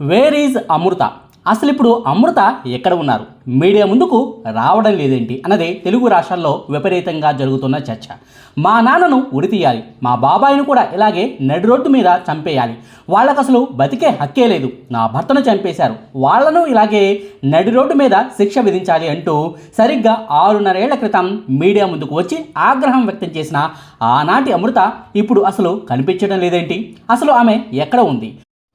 Where is అమృత అసలు ఇప్పుడు అమృత ఎక్కడ ఉన్నారు? మీడియా ముందుకు రావడం లేదేంటి అన్నదే తెలుగు రాష్ట్రాల్లో విపరీతంగా జరుగుతున్న చర్చ. మా నాన్నను ఉరి తీయాలి మా బాబాయిని కూడా ఇలాగే నడి రోడ్డు మీద చంపేయాలి. వాళ్ళకు అసలు బతికే హక్కే లేదు. నా భర్తను చంపేశారు. వాళ్ళను ఇలాగే నడి రోడ్డు మీద శిక్ష విధించాలి అంటూ సరిగ్గా ఆరున్నరేళ్ళ క్రితం మీడియా ముందుకు వచ్చి ఆగ్రహం వ్యక్తం చేసిన ఆనాటి అమృత ఇప్పుడు అసలు కనిపించడం లేదేంటి? అసలు ఆమె ఎక్కడ ఉంది?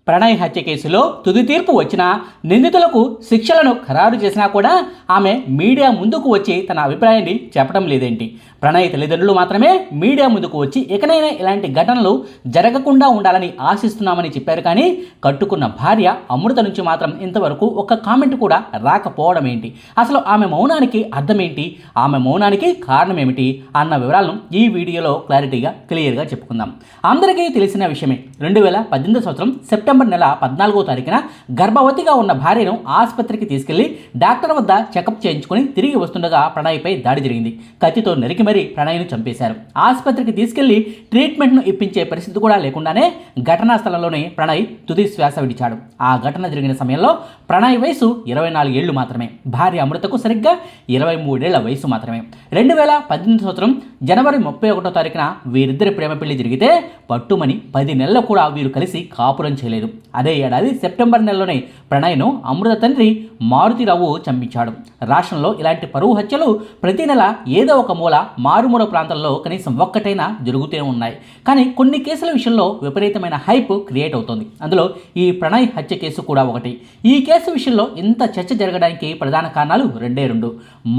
ప్రణయ్ హత్య కేసులో తుది తీర్పు వచ్చినా నిందితులకు శిక్షలను ఖరారు చేసినా కూడా ఆమె మీడియా ముందుకు వచ్చి తన అభిప్రాయాన్ని చెప్పడం లేదేంటి? ప్రణయ్ తల్లిదండ్రులు మాత్రమే మీడియా ముందుకు వచ్చి ఇకనైనా ఇలాంటి ఘటనలు జరగకుండా ఉండాలని ఆశిస్తున్నామని చెప్పారు కానీ కట్టుకున్న భార్య అమృత నుంచి మాత్రం ఇంతవరకు ఒక్క కామెంట్ కూడా రాకపోవడం ఏంటి? అసలు ఆమె మౌనానికి అర్థం ఏంటి ఆమె మౌనానికి కారణం ఏమిటి అన్న వివరాలను ఈ వీడియోలో క్లారిటీగా క్లియర్గా చెప్పుకుందాం. అందరికీ తెలిసిన విషయమే. రెండు వేల పద్దెనిమిది సంవత్సరం సెప్టెంబర్ నెల పద్నాలుగో తారీఖున గర్భవతిగా ఉన్న భార్యను ఆసుపత్రికి తీసుకెళ్ళి డాక్టర్ వద్ద చెకప్ చేయించుకుని తిరిగి వస్తుండగా ప్రణయ్పై దాడి జరిగింది. కత్తితో నరికి మరీ ప్రణయ్ను చంపేశారు. ఆసుపత్రికి తీసుకెళ్ళి ట్రీట్మెంట్ను ఇప్పించే పరిస్థితి కూడా లేకుండానే ఘటనా స్థలంలోనే ప్రణయ్ తుది శ్వాస విడిచాడు. ఆ ఘటన జరిగిన సమయంలో ప్రణయ్ వయసు ఇరవై నాలుగేళ్ళు మాత్రమే. భార్య అమృతకు సరిగ్గా ఇరవై మూడేళ్ళ వయసు మాత్రమే. రెండు వేల పద్దెనిమిది సంవత్సరం జనవరి ముప్పై ఒకటో తారీఖున వీరిద్దరి ప్రేమ పెళ్ళి జరిగితే పట్టుమని పది నెలలు కూడా వీరు కలిసి కాపురం చేయలేదు. అదే ఏడాది సెప్టెంబర్ నెలలోనే ప్రణయ్ను అమృత తండ్రి మారుతిరావు చంపించాడు. రాష్ట్రంలో ఇలాంటి పరువు హత్యలు ప్రతి నెల ఏదో ఒక మూల మారుమూల ప్రాంతాల్లో కనీసం ఒక్కటైనా జరుగుతూనే ఉన్నాయి. కానీ కొన్ని కేసుల విషయంలో విపరీతమైన హైప్ క్రియేట్ అవుతోంది. అందులో ఈ ప్రణయ్ హత్య కేసు కూడా ఒకటి. ఈ కేసు విషయంలో ఇంత చర్చ జరగడానికి ప్రధాన కారణాలు రెండే రెండు.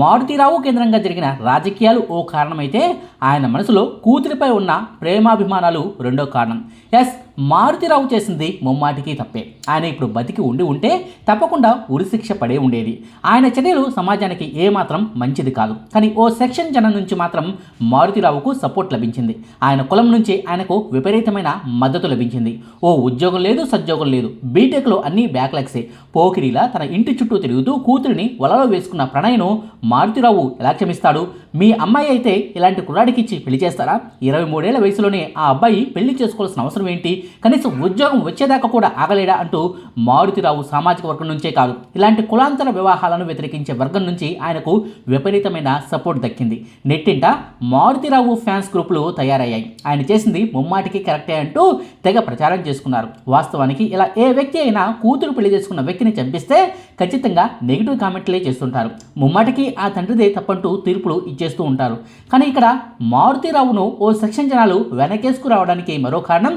మారుతిరావు కేంద్రంగా జరిగిన రాజకీయాలు ఓ కారణమైతే ఆయన మనసులో కూతురిపై ఉన్న ప్రేమాభిమానాలు రెండో కారణం. ఎస్ మారుతిరావు చేసింది ముమ్మాటికి తప్పే. ఆయన ఇప్పుడు బతికి ఉండి ఉంటే తప్పకుండా ఉరిశిక్ష పడే ఉండేది. ఆయన చర్యలు సమాజానికి ఏమాత్రం మంచిది కాదు. కానీ ఓ సెక్షన్ జనం నుంచి మాత్రం మారుతిరావుకు సపోర్ట్ లభించింది. ఆయన కులం నుంచి ఆయనకు విపరీతమైన మద్దతు లభించింది. ఓ ఉద్యోగం లేదు సద్యోగం లేదు. బీటెక్లో అన్ని బ్యాక్లాగ్సే. పోకిరిలా తన ఇంటి చుట్టూ తిరుగుతూ కూతురిని వలలో వేసుకున్న ప్రణయ్ను మారుతిరావు ఎలా క్షమిస్తాడు? మీ అమ్మాయి అయితే ఇలాంటి కుర్రాడికిచ్చి పెళ్ళి చేస్తారా? ఇరవై మూడేళ్ళ వయసులోనే ఆ అబ్బాయి పెళ్ళి చేసుకోవాల్సిన అవసరం ఏంటి? కనీసం ఉద్యోగం వచ్చేదాకా కూడా ఆగలేడా అంటూ మారుతిరావు సామాజిక వర్గం నుంచే కాదు. ఇలాంటి కులాంతర వివాహాలను వ్యతిరేకించే వర్గం నుంచి ఆయనకు విపరీతమైన సపోర్ట్ దక్కింది. నెట్టింట మారుతిరావు ఫ్యాన్స్ గ్రూపులు తయారయ్యాయి. ఆయన చేసింది ముమ్మాటికి కరెక్టే అంటూ తెగ ప్రచారం చేసుకున్నారు. వాస్తవానికి ఇలా ఏ వ్యక్తి అయినా కూతురు పెళ్ళి చేసుకున్న వ్యక్తిని చంపిస్తే ఖచ్చితంగా నెగిటివ్ కామెంట్లే చేస్తుంటారు. ముమ్మాటికి ఆ తండ్రిదే తప్పంటూ తీర్పులు ఇచ్చేస్తూ ఉంటారు. కానీ ఇక్కడ మారుతిరావును ఓ సెక్షన్ జనాలు వెనకేసుకురావడానికి మరో కారణం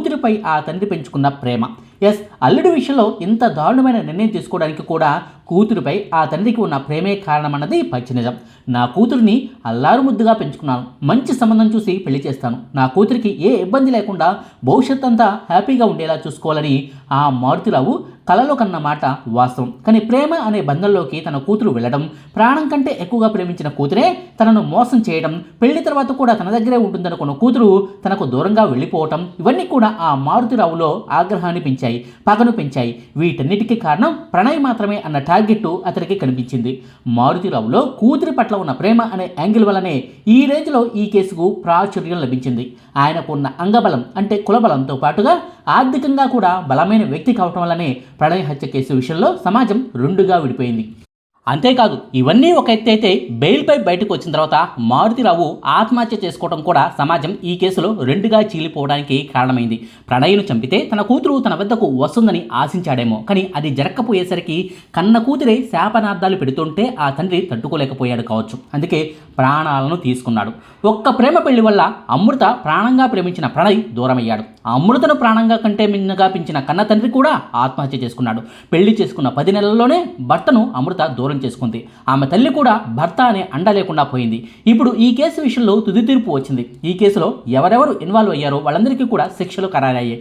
కూతురిపై ఆ తండ్రి పెంచుకున్న ప్రేమ. ఎస్ అల్లుడి విషయంలో ఇంత దారుణమైన నిర్ణయం తీసుకోవడానికి కూడా కూతురుపై ఆ తండ్రికి ఉన్న ప్రేమే కారణమన్నది పచ్చి నిజం. నా కూతురిని అల్లారు ముద్దుగా పెంచుకున్నాను. మంచి సంబంధం చూసి పెళ్ళి చేస్తాను. నా కూతురికి ఏ ఇబ్బంది లేకుండా భవిష్యత్ అంతా హ్యాపీగా ఉండేలా చూసుకోవాలని ఆ మారుతిరావు కలలో కన్న మాట వాస్తవం. కానీ ప్రేమ అనే బంధంలోకి తన కూతురు వెళ్ళడం ప్రాణం కంటే ఎక్కువగా ప్రేమించిన కూతురే తనను మోసం చేయడం పెళ్ళి తర్వాత కూడా తన దగ్గరే ఉంటుందనుకున్న కూతురు తనకు దూరంగా వెళ్ళిపోవటం ఇవన్నీ కూడా ఆ మారుతిరావులో ఆగ్రహాన్ని పెంచాయి పగను పెంచాయి. వీటన్నిటికీ కారణం ప్రణయ్ మాత్రమే అన్న టార్గెట్ అతనికి కనిపించింది. మారుతిరావులో కూతురి పట్ల ఉన్న ప్రేమ అనే యాంగిల్ వల్లనే ఈ రేంజ్లో ఈ కేసుకు ప్రాచుర్యం లభించింది. ఆయనకు ఉన్న అంగబలం అంటే కులబలంతో పాటుగా ఆర్థికంగా కూడా బలమైన వ్యక్తి కావటం వల్లనే ప్రళయ హత్య కేసు విషయంలో సమాజం రెండుగా విడిపోయింది. అంతేకాదు ఇవన్నీ ఒక ఎత్తు అయితే బెయిల్పై బయటకు వచ్చిన తర్వాత మారుతిరావు ఆత్మహత్య చేసుకోవడం కూడా సమాజం ఈ కేసులో రెండుగా చీలిపోవడానికి కారణమైంది. ప్రణయ్ను చంపితే తన కూతురు తన వద్దకు వస్తుందని ఆశించాడేమో. కానీ అది జరగకపోయేసరికి కన్న కూతురే శాపనార్థాలు పెడుతుంటే ఆ తండ్రి తట్టుకోలేకపోయాడు కావచ్చు. అందుకే ప్రాణాలను తీసుకున్నాడు. ఒక్క ప్రేమ పెళ్ళి వల్ల అమృత ప్రాణంగా ప్రేమించిన ప్రణయ్ దూరమయ్యాడు. అమృతను ప్రాణంగా కంటే మిన్నగా పెంచిన కన్న తండ్రి కూడా ఆత్మహత్య చేసుకున్నాడు. పెళ్ళి చేసుకున్న పది నెలల్లోనే భర్తను అమృత దూరం చేసుకుంది. ఆమె తల్లి కూడా భర్త అనే అండ లేకుండా పోయింది. ఇప్పుడు ఈ కేసు విషయంలో తుది తీర్పు వచ్చింది. ఈ కేసులో ఎవరెవరు ఇన్వాల్వ్ అయ్యారో వాళ్ళందరికీ కూడా శిక్షలు ఖరారయ్యాయి.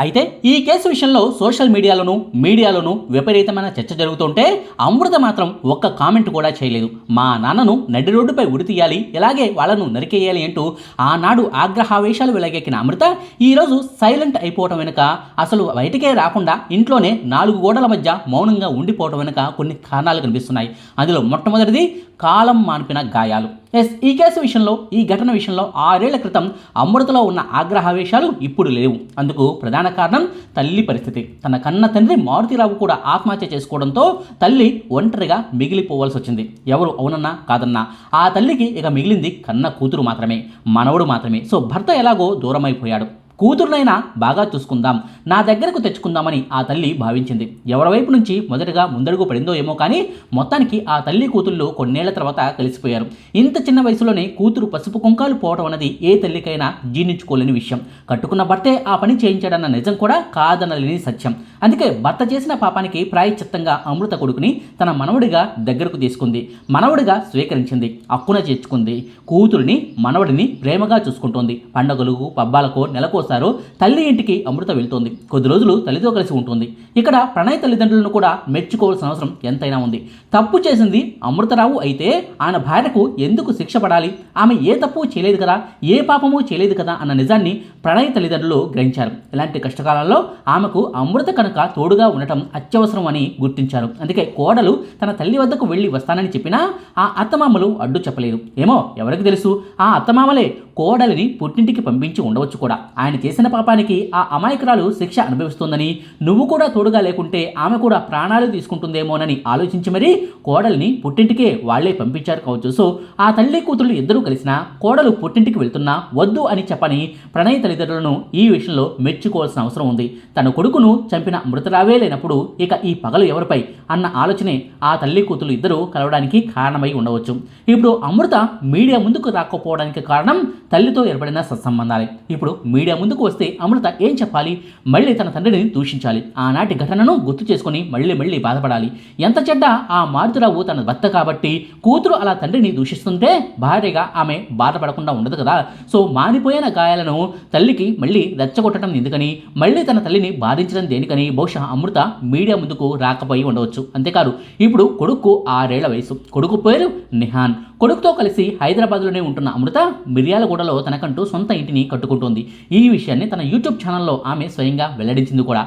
అయితే ఈ కేసు విషయంలో సోషల్ మీడియాలోనూ మీడియాలోనూ విపరీతమైన చర్చ జరుగుతుంటే అమృత మాత్రం ఒక్క కామెంట్ కూడా చేయలేదు. మా నాన్నను నడి రోడ్డుపై ఉడితీయాలి ఇలాగే వాళ్ళను నరికేయాలి అంటూ ఆనాడు ఆగ్రహావేశాలు వెలగెక్కిన అమృత ఈరోజు సైలెంట్ అయిపోవటం వెనుక అసలు బయటికే రాకుండా ఇంట్లోనే నాలుగు గోడల మధ్య మౌనంగా ఉండిపోవటం వెనుక కొన్ని కారణాలు కనిపిస్తున్నాయి. అందులో మొట్టమొదటిది కాలం మాన్పిన గాయాలు. ఎస్ ఈ కేసు విషయంలో ఈ ఘటన విషయంలో ఆరేళ్ళ క్రితం అమృతలో ఉన్న ఆగ్రహావేశాలు ఇప్పుడు లేవు. అందుకు ప్రధాన కారణం తల్లి పరిస్థితి. తన కన్న తండ్రి మారుతిరావు కూడా ఆత్మహత్య చేసుకోవడంతో తల్లి ఒంటరిగా మిగిలిపోవాల్సి వచ్చింది. ఎవరు అవునన్నా కాదన్నా ఆ తల్లికి ఇక మిగిలింది కన్న కూతురు మాత్రమే మనవడు మాత్రమే. సో భర్త ఎలాగో దూరమైపోయాడు. కూతురునైనా బాగా చూసుకుందాం. నా దగ్గరకు తెచ్చుకుందామని ఆ తల్లి భావించింది. ఎవరి వైపు నుంచి మొదటగా ముందడుగు పడిందో ఏమో కానీ మొత్తానికి ఆ తల్లి కూతుళ్ళు కొన్నేళ్ళ తర్వాత కలిసిపోయారు. ఇంత చిన్న వయసులోనే కూతురు పసుపు కుంకాలు పోవడం అనేది ఏ తల్లికైనా జీర్ణించుకోలేని విషయం. కట్టుకున్న భర్తే ఆ పని చేయించాడన్న నిజం కూడా కాదనలేని సత్యం. అందుకే భర్త చేసిన పాపానికి ప్రాయశ్చిత్తంగా అమృత కొడుకుని తన మనవడిగా దగ్గరకు తీసుకుంది. మనవడిగా స్వీకరించింది. అక్కున చేర్చుకుంది. కూతురిని మనవడిని ప్రేమగా చూసుకుంటోంది. పండగలకు పబ్బాలకు నెలకోసారు తల్లి ఇంటికి అమృత వెళ్తోంది. కొద్ది రోజులు తల్లితో కలిసి ఉంటుంది. ఇక్కడ ప్రణయ తల్లిదండ్రులను కూడా మెచ్చుకోవాల్సిన అవసరం ఎంతైనా ఉంది. తప్పు చేసింది అమృతరావు అయితే ఆయన భార్యకు ఎందుకు శిక్ష పడాలి? ఆమె ఏ తప్పు చేయలేదు కదా? ఏ పాపము చేయలేదు కదా? అన్న నిజాన్ని ప్రణయ తల్లిదండ్రులు గ్రహించారు. ఇలాంటి కష్టకాలంలో ఆమెకు అమృత కనుక తోడుగా ఉండటం అత్యవసరం అని గుర్తించారు. అందుకే కోడలు తన తల్లి వద్దకు వెళ్ళి వస్తానని చెప్పినా ఆ అత్తమామలు అడ్డు చెప్పలేదు. ఏమో ఎవరికి తెలుసు? ఆ అత్తమామలే కోడలిని పుట్టింటికి పంపించి ఉండవచ్చు కూడా. ఆయన చేసిన పాపానికి ఆ అమాయకురాలు శిక్ష అనుభవిస్తోందని నువ్వు కూడా తోడుగా లేకుంటే ఆమె కూడా ప్రాణాలు తీసుకుంటుందేమోనని ఆలోచించి మరీ కోడలిని పుట్టింటికే వాళ్ళే పంపించారు కావచ్చు. సో ఆ తల్లి కూతుళ్ళు ఇద్దరూ కలిసినా కోడలు పుట్టింటికి వెళ్తున్నా వద్దు అని చెప్పని ప్రణయ్ తల్లిదండ్రులను ఈ విషయంలో మెచ్చుకోవాల్సిన అవసరం ఉంది. తన కొడుకును చంపిన మృతరావే లేనప్పుడు ఇక ఈ పగలు ఎవరిపై అన్న ఆలోచనే ఆ తల్లి కూతురు ఇద్దరూ కలవడానికి కారణమై ఉండవచ్చు. ఇప్పుడు అమృత మీడియా ముందుకు రాకపోవడానికి కారణం తల్లితో ఏర్పడిన సత్సంబంధాలే. ఇప్పుడు మీడియా ముందుకు వస్తే అమృత ఏం చెప్పాలి? మళ్ళీ తన తండ్రిని దూషించాలి. ఆనాటి ఘటనను గుర్తు చేసుకుని మళ్ళీ మళ్ళీ బాధపడాలి. ఎంత చెడ్డ ఆ మారుతిరావు తన భర్త కాబట్టి కూతురు అలా తండ్రిని దూషిస్తుంటే భార్యగా ఆమె బాధపడకుండా ఉండదు కదా. సో మానిపోయిన గాయాలను తల్లికి మళ్ళీ రెచ్చగొట్టడం ఎందుకని మళ్ళీ తన తల్లిని బాధించడం దేనికని బహుశా అమృత మీడియా ముందుకు రాకపోయి ఉండవచ్చు. అంతేకాదు ఇప్పుడు కొడుకు ఆరేళ్ళ వయసు. కొడుకు పేరు నిహాన్. కొడుకుతో కలిసి హైదరాబాద్లోనే ఉంటున్న అమృత మిర్యాలగూడలో తనకంటూ సొంత ఇంటిని కట్టుకుంటోంది. ఈ విషయాన్ని తన యూట్యూబ్ ఛానల్లో ఆమె స్వయంగా వెల్లడించింది కూడా.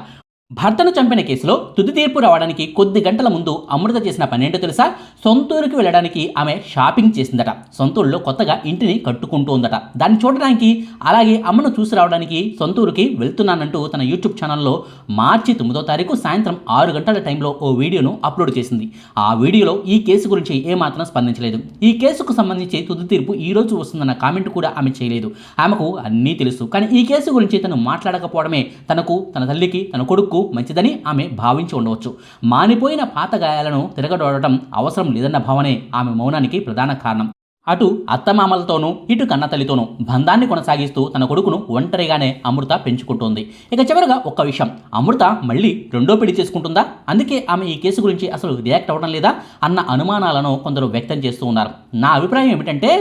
భర్తను చంపిన కేసులో తుది తీర్పు రావడానికి కొద్ది గంటల ముందు అమృత చేసిన పనేంటో తెలుసా? సొంతూరుకి వెళ్ళడానికి ఆమె షాపింగ్ చేసిందట. సొంతూరులో కొత్తగా ఇంటిని కట్టుకుంటోందట దాన్ని చూడడానికి అలాగే అమ్మను చూసి రావడానికి సొంతూరుకి వెళ్తున్నానంటూ తన యూట్యూబ్ ఛానల్లో మార్చి తొమ్మిదో తారీఖు సాయంత్రం ఆరు గంటల టైంలో ఓ వీడియోను అప్లోడ్ చేసింది. ఆ వీడియోలో ఈ కేసు గురించి ఏమాత్రం స్పందించలేదు. ఈ కేసుకు సంబంధించి తుది తీర్పు ఈ రోజు వస్తుందన్న కామెంట్ కూడా ఆమె చేయలేదు. ఆమెకు అన్నీ తెలుసు. కానీ ఈ కేసు గురించి తను మాట్లాడకపోవడమే తనకు తన తల్లికి తన కొడుకు మంచిదని ఆమె భావించి ఉండవచ్చు. మానిపోయిన పాత గాయాలను తిరగడోడటం అవసరం లేదన్న భావనే ఆమె మౌనానికి ప్రధాన కారణం. అటు అత్తమామలతోనూ ఇటు కన్నతల్లితోనూ బంధాన్ని కొనసాగిస్తూ తన కొడుకును ఒంటరిగానే అమృత పెంచుకుంటోంది. ఇక చివరగా ఒక్క విషయం. అమృత మళ్ళీ రెండో పెళ్ళి చేసుకుంటుందా? అందుకే ఆమె ఈ కేసు గురించి అసలు రియాక్ట్ అవ్వడం లేదా అన్న అనుమానాలను కొందరు వ్యక్తం చేస్తూ ఉన్నారు. నా అభిప్రాయం ఏమిటంటే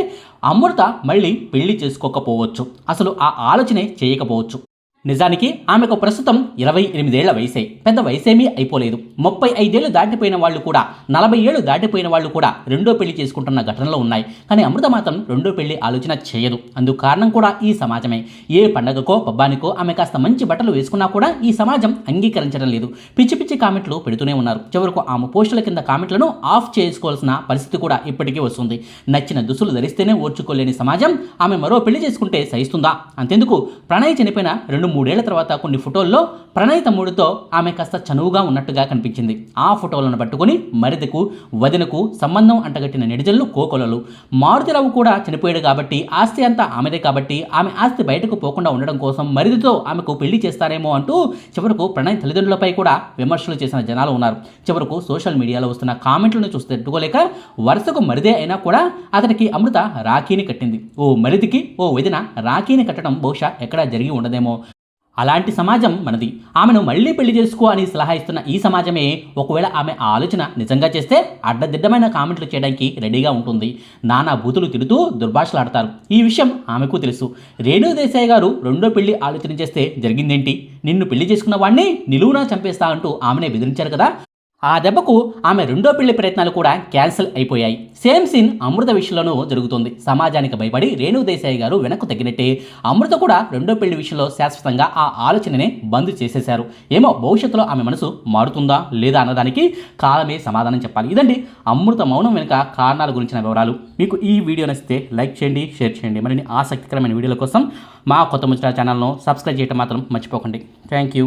అమృత మళ్ళీ పెళ్ళి చేసుకోకపోవచ్చు. అసలు ఆ ఆలోచనే చేయకపోవచ్చు. నిజానికి ఆమెకు ప్రస్తుతం ఇరవై ఎనిమిదేళ్ళ వయసే. పెద్ద వయసేమీ అయిపోలేదు. ముప్పై ఐదేళ్ళు దాటిపోయిన వాళ్ళు కూడా నలభై ఏళ్ళు దాటిపోయిన వాళ్ళు కూడా రెండో పెళ్ళి చేసుకుంటున్న ఘటనలు ఉన్నాయి. కానీ అమృత మాత్రం రెండో పెళ్ళి ఆలోచన చేయదు. అందుకు కారణం కూడా ఈ సమాజమే. ఏ పండగకో పబ్బానికో ఆమె కాస్త మంచి బట్టలు వేసుకున్నా కూడా ఈ సమాజం అంగీకరించడం లేదు. పిచ్చి పిచ్చి కామెంట్లు పెడుతూనే ఉన్నారు. చివరకు ఆమె పోస్టుల కింద కామెంట్లను ఆఫ్ చేసుకోవాల్సిన పరిస్థితి కూడా ఇప్పటికీ వస్తుంది. నచ్చిన దుస్తులు ధరిస్తేనే ఓర్చుకోలేని సమాజం ఆమె మరో పెళ్ళి చేసుకుంటే సహిస్తుందా? అంతెందుకు? ప్రణయ్ చనిపోయిన రెండు మూడేళ్ళ తర్వాత కొన్ని ఫోటోల్లో ప్రణయ్ తమ్ముడితో ఆమె కాస్త చనువుగా ఉన్నట్టుగా కనిపించింది. ఆ ఫోటోలను పట్టుకుని మరిదకు వదినకు సంబంధం అంటగట్టిన నెడిజన్లు కోకొలలు. మారుతిరావు కూడా చనిపోయాడు కాబట్టి ఆస్తి అంతా ఆమెదే కాబట్టి ఆమె ఆస్తి బయటకు పోకుండా ఉండడం కోసం మరిదితో ఆమెకు పెళ్ళి చేస్తారేమో అంటూ చివరకు ప్రణయ్ తల్లిదండ్రులపై కూడా విమర్శలు చేసిన జనాలు ఉన్నారు. చివరకు సోషల్ మీడియాలో వస్తున్న కామెంట్లను చూస్తే తట్టుకోలేక వరుసకు మరిదే అయినా కూడా అతనికి అమృత రాఖీని కట్టింది. ఓ మరిదికి ఓ వదిన రాఖీని కట్టడం బహుశా ఎక్కడా జరిగి ఉండదేమో. అలాంటి సమాజం మనది. ఆమెను మళ్ళీ పెళ్ళి చేసుకో అని సలహా ఇస్తున్న ఈ సమాజమే ఒకవేళ ఆమె ఆ ఆలోచన నిజంగా చేస్తే అడ్డదిడ్డమైన కామెంట్లు చేయడానికి రెడీగా ఉంటుంది. నానా బూతులు తిడుతూ దుర్భాషలాడతారు. ఈ విషయం ఆమెకు తెలుసు. రేణు దేశాయ్ గారు రెండో పెళ్ళి ఆలోచన చేస్తే జరిగిందేంటి? నిన్ను పెళ్ళి చేసుకున్న వాడిని నిలువునా చంపేస్తా అంటూ ఆమెనే బెదిరించారు కదా? ఆ దెబ్బకు ఆమె రెండో పెళ్ళి ప్రయత్నాలు కూడా క్యాన్సిల్ అయిపోయాయి. సేమ్ సీన్ అమృత విషయంలోనూ జరుగుతుంది. సమాజానికి భయపడి రేణు దేశాయి గారు వెనక్కు తగ్గినట్టే అమృత కూడా రెండో పెళ్ళి విషయంలో శాశ్వతంగా ఆ ఆలోచననే బంద్ చేసేశారు. ఏమో భవిష్యత్తులో ఆమె మనసు మారుతుందా లేదా అన్నదానికి కాలమే సమాధానం చెప్పాలి. ఇదండి అమృత మౌనం వెనుక కారణాల గురించిన వివరాలు. మీకు ఈ వీడియో నచ్చితే లైక్ చేయండి షేర్ చేయండి. మరిన్ని ఆసక్తికరమైన వీడియోల కోసం మా కొత్త ముచ్చట ఛానల్ను సబ్స్క్రైబ్ చేయడం మాత్రం మర్చిపోకండి. Thank you.